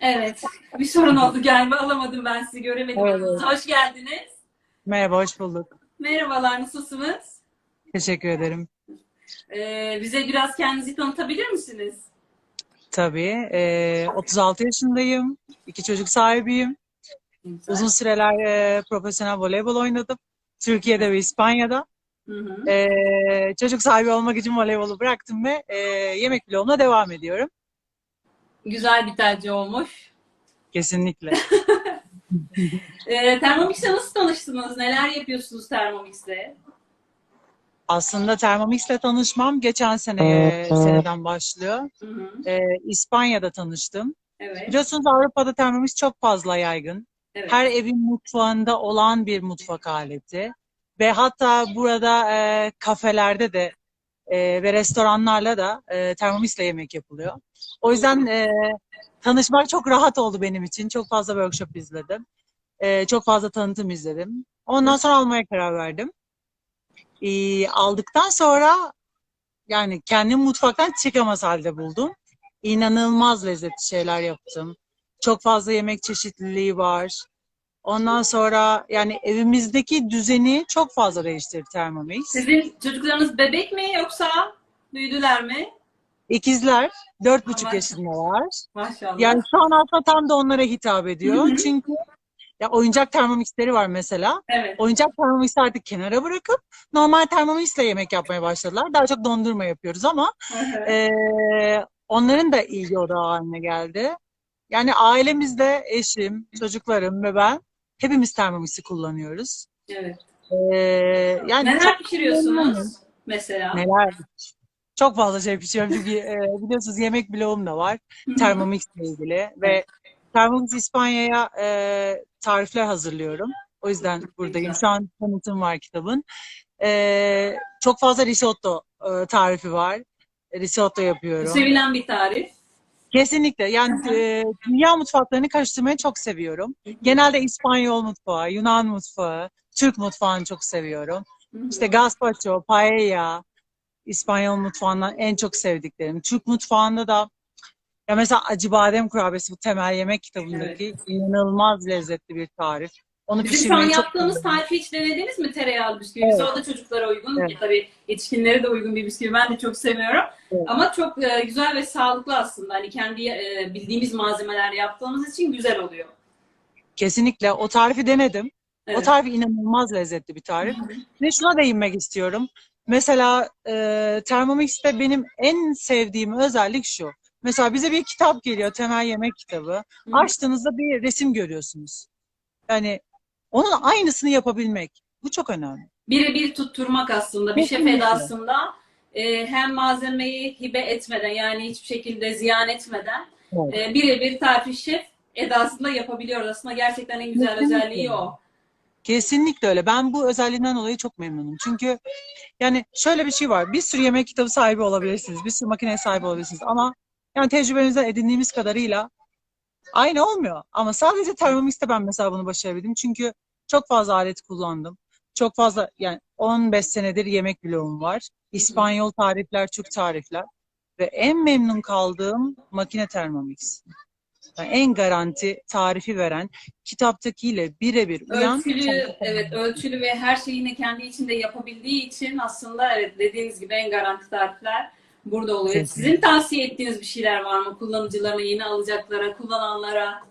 Evet. Bir sorun oldu galiba. Alamadım ben sizi. Göremedim. Adınızı. Hoş geldiniz. Merhaba, hoş bulduk. Merhabalar. Nasılsınız? Teşekkür ederim. Ee, bize biraz kendinizi tanıtabilir misiniz? Tabii, e, 36 yaşındayım, iki çocuk sahibiyim. Uzun süreler e, profesyonel voleybol oynadım. Türkiye'de ve İspanya'da. Hı hı. E, çocuk sahibi olmak için voleybolu bıraktım ve e, yemek bloğuna devam ediyorum. Güzel bir tercih olmuş. Kesinlikle. Ee, Thermomix'le nasıl tanıştınız? Neler yapıyorsunuz Thermomix'te? Aslında Thermomix'le tanışmam geçen sene seneden başlıyor. Hı hı. E, İspanya'da tanıştım. Evet. Biliyorsunuz Avrupa'da Thermomix çok fazla yaygın. Evet. her evin mutfağında olan bir mutfak aleti ve hatta burada e, kafelerde de e, ve restoranlarla da e, termomisle yemek yapılıyor. O yüzden e, tanışmak çok rahat oldu benim için. Çok fazla workshop izledim. E, çok fazla tanıtım izledim. Ondan sonra almaya karar verdim. E, aldıktan sonra yani kendim mutfaktan çıkamaz halde buldum. İnanılmaz lezzetli şeyler yaptım. Çok fazla yemek çeşitliliği var. Ondan sonra yani evimizdeki düzeni çok fazla değiştirdi Thermomix. Sizin çocuklarınız bebek mi yoksa büyüdüler mi? İkizler dört buçuk yaşındalar. Maşallah. Yani şu an aslında tam da onlara hitap Hı ediyor. hı. Çünkü ya oyuncak termomixleri var mesela. Evet. Oyuncak termomix'i artık kenara bırakıp normal termomixle yemek yapmaya başladılar. Daha çok dondurma yapıyoruz ama Hı hı. Ee, onların da ilgi odağı haline geldi. Yani ailemizde eşim, çocuklarım ve ben hepimiz Thermomix'i kullanıyoruz. Evet. Ee, yani Neler pişiriyorsunuz mesela? neler çok fazla şey pişiriyorum çünkü e, biliyorsunuz yemek bloğum da var. Thermomix ile ilgili ve Thermomix İspanya'ya e, tarifler hazırlıyorum. O yüzden buradayım. Şu an tanıtım var kitabın. Ee, çok fazla risotto e, tarifi var. Risotto yapıyorum. Sevilen bir tarif. Kesinlikle. Yani e, dünya mutfaklarını karıştırmayı çok seviyorum. Genelde İspanyol mutfağı, Yunan mutfağı, Türk mutfağını çok seviyorum. İşte gazpacho, paella, İspanyol mutfağından en çok sevdiklerim. Türk mutfağında da ya mesela acı badem kurabiyesi bu temel yemek kitabındaki inanılmaz lezzetli bir tarif. Onu Bizim şu an pişirmeyi çok yaptığımız tarifi hiç denediniz mi tereyağlı bisküvi? Evet. O da çocuklara uygun. Evet. Tabii yetişkinlere de uygun bir bisküvi. Ben de çok seviyorum. Evet. Ama çok e, güzel ve sağlıklı aslında. Hani kendi e, bildiğimiz malzemeler yaptığımız için güzel oluyor. Kesinlikle o tarifi denedim. O Evet. tarif inanılmaz lezzetli bir tarif. Ve şuna değinmek istiyorum. Mesela e, Thermomix'te benim en sevdiğim özellik şu. Mesela bize bir kitap geliyor, temel yemek kitabı. Hı. Açtığınızda bir resim görüyorsunuz. Yani onun aynısını yapabilmek. Bu çok önemli. Birebir tutturmak aslında. Bir şef Kesinlikle. edasında e, hem malzemeyi hibe etmeden yani hiçbir şekilde ziyan etmeden Evet. e, birebir tarifi şef edasında yapabiliyoruz. Aslında gerçekten en güzel Kesinlikle. özelliği o. Kesinlikle öyle. Ben bu özelliğinden dolayı çok memnunum. Çünkü yani şöyle bir şey var. Bir sürü yemek kitabı sahibi olabilirsiniz. Bir sürü makine sahibi olabilirsiniz. Ama yani tecrübenizden edindiğimiz kadarıyla aynı olmuyor. Ama sadece Thermomix'te ben mesela bunu başarabildim. Çünkü çok fazla alet kullandım. Çok fazla yani 15 senedir yemek bloğum var. İspanyol tarifler, Türk tarifler. Ve en memnun kaldığım makine Thermomix. Yani en garanti tarifi veren, kitaptakiyle birebir uyan. Ölçülü, evet ölçülü ve her şeyi yine kendi içinde yapabildiği için aslında evet dediğiniz gibi en garanti tarifler burada oluyor. Kesinlikle. Sizin tavsiye ettiğiniz bir şeyler var mı kullanıcılarına, yeni alacaklara, kullananlara?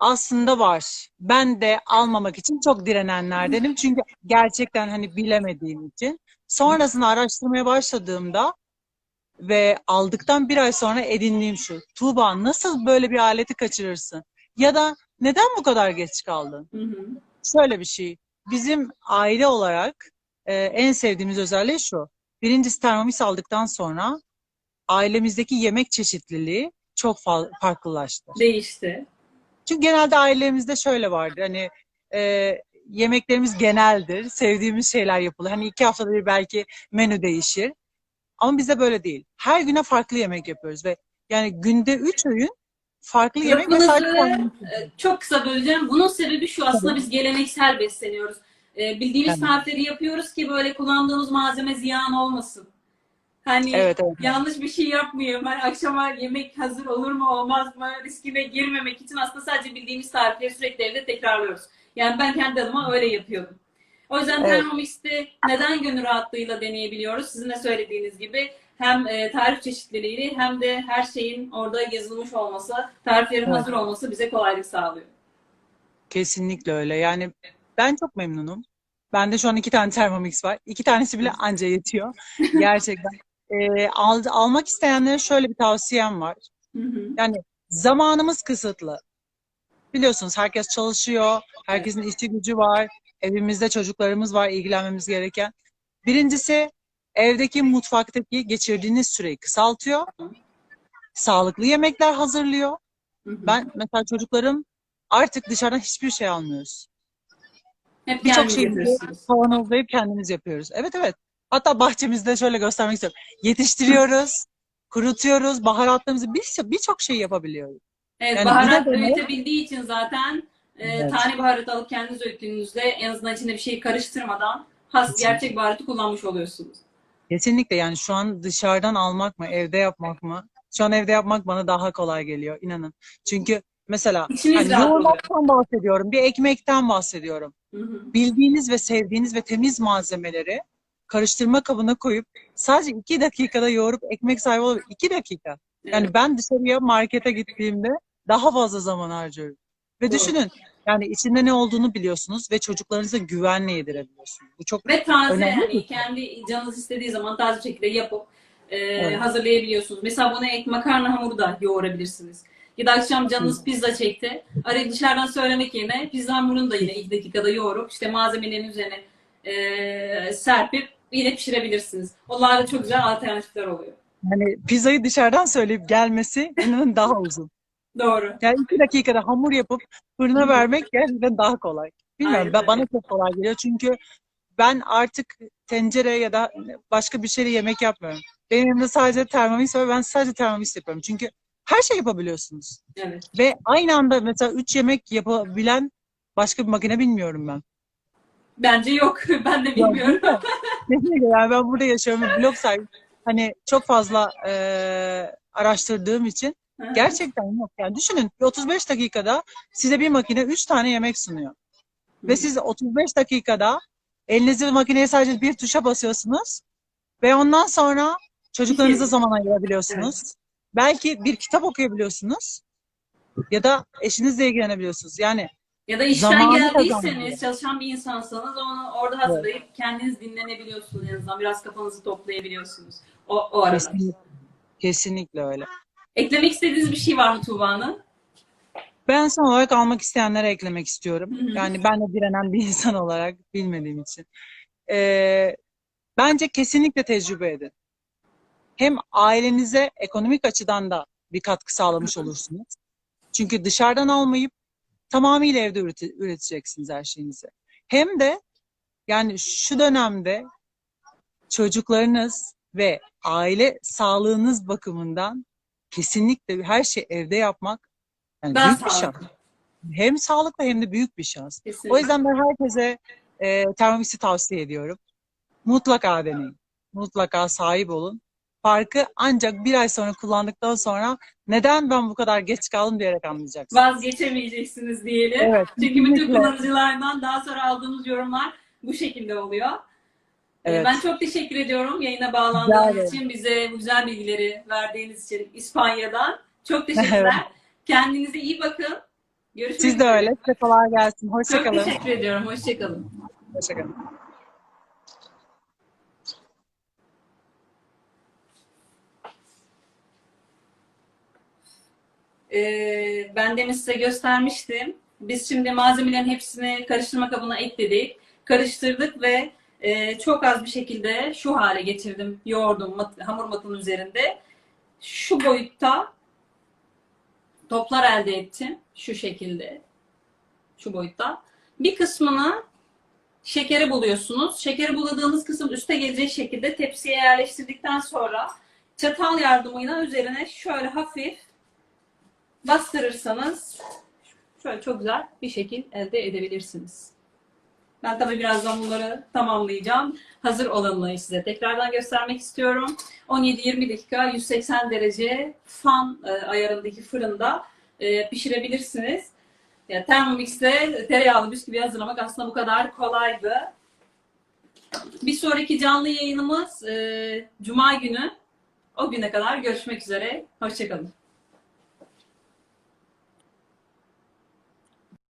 Aslında var. Ben de almamak için çok direnenlerdenim. Çünkü gerçekten hani bilemediğim için. Sonrasında araştırmaya başladığımda ve aldıktan bir ay sonra edindiğim şu. Tuğba nasıl böyle bir aleti kaçırırsın? Ya da neden bu kadar geç kaldın? Hı hı. Şöyle bir şey. Bizim aile olarak e, en sevdiğimiz özelliği şu. Birincisi Thermomix aldıktan sonra ailemizdeki yemek çeşitliliği çok fa- farklılaştı. Değişti. Çünkü genelde ailemizde şöyle vardı hani e, yemeklerimiz geneldir, sevdiğimiz şeyler yapılır. Hani iki haftada bir belki menü değişir. Ama bizde böyle değil. Her güne farklı yemek yapıyoruz ve yani günde üç öğün farklı yemek ve sadece çok kısa böleceğim. Bunun sebebi şu aslında biz geleneksel besleniyoruz. E, Bildiğimiz Evet. tarifleri yapıyoruz ki böyle kullandığımız malzeme ziyan olmasın. Hani Evet, evet. yanlış bir şey yapmayayım. Ben akşama yemek hazır olur mu olmaz mı riskine girmemek için aslında sadece bildiğimiz tarifleri sürekli evde tekrarlıyoruz. Yani ben kendi adıma öyle yapıyordum. O yüzden Evet. Thermomix'te neden gönül rahatlığıyla deneyebiliyoruz? Sizin de söylediğiniz gibi hem e, tarif çeşitliliği hem de her şeyin orada yazılmış olması, tariflerin Evet. hazır olması bize kolaylık sağlıyor. Kesinlikle öyle. Yani ben çok memnunum. Bende şu an iki tane Thermomix var. İki tanesi bile anca yetiyor. Gerçekten. Ee, al- almak isteyenlere şöyle bir tavsiyem var. Hı hı. Yani zamanımız kısıtlı. Biliyorsunuz herkes çalışıyor, herkesin işi gücü var, evimizde çocuklarımız var ilgilenmemiz gereken. Birincisi evdeki mutfaktaki geçirdiğiniz süreyi kısaltıyor. Sağlıklı yemekler hazırlıyor. Hı hı. Ben mesela çocuklarım artık dışarıdan hiçbir şey almıyoruz. Hep Birçok kendiniz şeyi kavanozlayıp kendimiz yapıyoruz. Evet evet. Hatta bahçemizde şöyle göstermek istiyorum. Yetiştiriyoruz, kurutuyoruz, baharatlarımızı bir- birçok şey yapabiliyoruz. Evet, Yani baharat bir öğütebildiği için zaten e, Evet. tane baharat alıp kendiniz öğüttüğünüzde en azından içinde bir şey karıştırmadan has Kesinlikle. gerçek baharatı kullanmış oluyorsunuz. Kesinlikle yani şu an dışarıdan almak mı, evde yapmak mı? Şu an evde yapmak bana daha kolay geliyor, inanın. Çünkü mesela İçiniz hani rahat oluyor. yoğurmaktan bahsediyorum, bir ekmekten bahsediyorum. Hı hı. Bildiğiniz ve sevdiğiniz ve temiz malzemeleri karıştırma kabına koyup sadece iki dakikada yoğurup ekmek sahibi olup iki dakika. Yani Evet. ben dışarıya markete gittiğimde daha fazla zaman harcıyorum. Ve Doğru. düşünün yani içinde ne olduğunu biliyorsunuz ve çocuklarınıza güvenle yedirebiliyorsunuz. Bu çok Ve taze Önemli yani bir kendi canınız istediği zaman taze şekilde yapıp e, Evet. hazırlayabiliyorsunuz. Mesela buna ek makarna hamuru da yoğurabilirsiniz. Ya da akşam canınız pizza çekti. Arayıp dışarıdan söylemek yerine pizza hamurunu da yine ilk dakikada yoğurup işte malzemelerin üzerine e, serpip yine pişirebilirsiniz. Onlar da çok güzel alternatifler oluyor. hani pizzayı dışarıdan söyleyip gelmesi inanın daha uzun. Doğru. Yani iki dakikada hamur yapıp fırına vermek gerçekten daha kolay. Bilmiyorum Aynen ben, bana çok kolay geliyor çünkü ben artık tencere ya da başka bir şeyle yemek yapmıyorum. Benim elimde sadece Thermomix var. Ben sadece Thermomix yapıyorum. Çünkü her şey yapabiliyorsunuz. Evet. Ve aynı anda mesela üç yemek yapabilen başka bir makine bilmiyorum ben. Bence yok. Ben de bilmiyorum. Kesinlikle yani ben burada yaşıyorum blog sahibi. Hani çok fazla eee, araştırdığım için gerçekten yok. Yani düşünün bir 35 dakikada size bir makine 3 tane yemek sunuyor. Ve siz 35 dakikada elinizi makineye sadece bir tuşa basıyorsunuz ve ondan sonra çocuklarınıza zaman ayırabiliyorsunuz. Belki bir kitap okuyabiliyorsunuz ya da eşinizle ilgilenebiliyorsunuz. Yani Ya da işten geldiyseniz, çalışan bir insansanız onu orada hazırlayıp kendiniz dinlenebiliyorsunuz en azından. Biraz kafanızı toplayabiliyorsunuz. O, o arada. kesinlikle, kesinlikle öyle. Eklemek istediğiniz bir şey var mı Tuğba'nın? Ben son olarak almak isteyenlere eklemek istiyorum. Hı hı. Yani ben de direnen bir insan olarak bilmediğim için. Ee, bence kesinlikle tecrübe edin. Hem ailenize ekonomik açıdan da bir katkı sağlamış olursunuz. Çünkü dışarıdan almayıp tamamıyla evde ürete- üreteceksiniz her şeyinizi. Hem de yani şu dönemde çocuklarınız ve aile sağlığınız bakımından kesinlikle her şey evde yapmak yani Daha büyük bir şans sağlıklı. hem sağlıklı hem de büyük bir şans. Kesinlikle. O yüzden ben herkese e, Thermomix'i tavsiye ediyorum. Mutlaka deneyin. Mutlaka sahip olun. Farkı ancak bir ay sonra kullandıktan sonra neden ben bu kadar geç kaldım diyerek anlayacaksınız. Vazgeçemeyeceksiniz diyelim. Evet. Çünkü bütün kullanıcılardan daha sonra aldığımız yorumlar bu şekilde oluyor. Ee, Evet. Ben çok teşekkür ediyorum yayına bağlandığınız ederim. için, bize bu güzel bilgileri verdiğiniz için İspanya'dan. Çok teşekkürler. Kendinize iyi bakın. Görüşmek Siz de öyle. Size kolay gelsin. Çok Hoşçakalın. teşekkür ediyorum. Hoşçakalın. Hoşçakalın. Ee, ben demin size göstermiştim. Biz şimdi malzemelerin hepsini karıştırma kabına ekledik. Karıştırdık ve e, çok az bir şekilde şu hale getirdim. Yoğurdum mat- hamur matının üzerinde. Şu boyutta toplar elde ettim. Şu şekilde. Şu boyutta. Bir kısmını şekeri buluyorsunuz. Şekeri buladığınız kısım üste gelecek şekilde tepsiye yerleştirdikten sonra çatal yardımıyla üzerine şöyle hafif bastırırsanız şöyle çok güzel bir şekil elde edebilirsiniz. Ben tabii birazdan bunları tamamlayacağım. Hazır olanını size tekrardan göstermek istiyorum. 17-20 dakika 180 derece fan e, ayarındaki fırında e, pişirebilirsiniz. Ya, Thermomix'te tereyağlı bisküvi hazırlamak aslında bu kadar kolaydı. Bir sonraki canlı yayınımız e, Cuma günü. O güne kadar görüşmek üzere. Hoşçakalın.